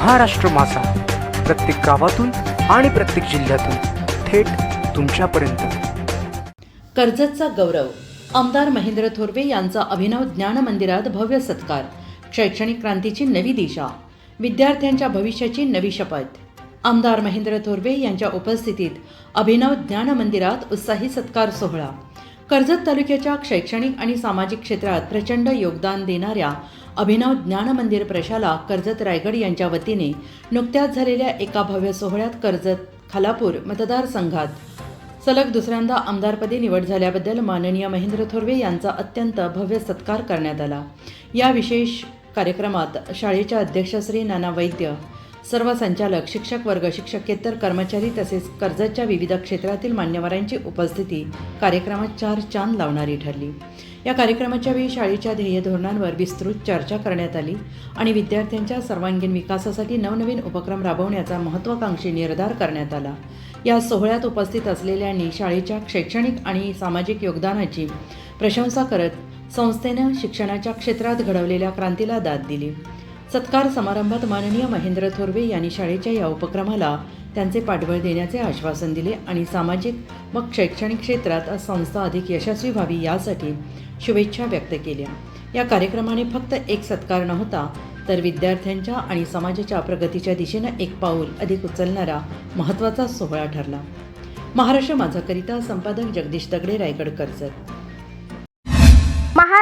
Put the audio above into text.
महाराष्ट्र माझा. प्रत्येक गावातून आणि प्रत्येक जिल्ह्यातून थेट तुमच्यापर्यंत. कर्जतचा गौरव. आमदार महेंद्र थोरवे यांचा अभिनव ज्ञान मंदिरात भव्य सत्कार. शैक्षणिक क्रांतीची नवी दिशा. विद्यार्थ्यांच्या भविष्याची नवी शपथ. आमदार महेंद्र थोरवे यांच्या उपस्थितीत अभिनव ज्ञान मंदिरात उत्साही सत्कार सोहळा. कर्जत तालुक्याच्या शैक्षणिक आणि सामाजिक क्षेत्रात प्रचंड योगदान देणाऱ्या अभिनव ज्ञान मंदिर प्रशाला कर्जत रायगड यांच्या वतीने नुकत्याच झालेल्या एका भव्य सोहळ्यात कर्जत खालापूर मतदारसंघात सलग दुसऱ्यांदा आमदारपदी निवड झाल्याबद्दल माननीय महेंद्र थोरवे यांचा अत्यंत भव्य सत्कार करण्यात आला. या विशेष कार्यक्रमात शाळेच्या अध्यक्ष श्री नाना वैद्य सर्व संचालक शिक्षक वर्ग शिक्षकेतर कर्मचारी तसेच कर्जतच्या विविध क्षेत्रातील मान्यवरांची उपस्थिती कार्यक्रमात चार चांद लावणारी ठरली. या कार्यक्रमाच्या वेळी शाळेच्या ध्येय धोरणांवर विस्तृत चर्चा करण्यात आली आणि विद्यार्थ्यांच्या सर्वांगीण विकासासाठी नवनवीन उपक्रम राबवण्याचा महत्त्वाकांक्षी निर्धार करण्यात आला. या सोहळ्यात उपस्थित असलेल्यांनी शाळेच्या शैक्षणिक आणि सामाजिक योगदानाची प्रशंसा करत संस्थेनं शिक्षणाच्या क्षेत्रात घडवलेल्या क्रांतीला दाद दिली. सत्कार समारंभात माननीय महेंद्र थोरवे यांनी शाळेच्या या उपक्रमाला त्यांचे पाठबळ देण्याचे आश्वासन दिले आणि सामाजिक व शैक्षणिक क्षेत्रात संस्था अधिक यशस्वी व्हावी यासाठी शुभेच्छा व्यक्त केल्या. या कार्यक्रमाने फक्त एक सत्कार नव्हता तर विद्यार्थ्यांच्या आणि समाजाच्या प्रगतीच्या दिशेनं एक पाऊल अधिक उचलणारा महत्त्वाचा सोहळा ठरला. महाराष्ट्र माझाकरिता संपादक जगदीश दगडे रायगड कर्जत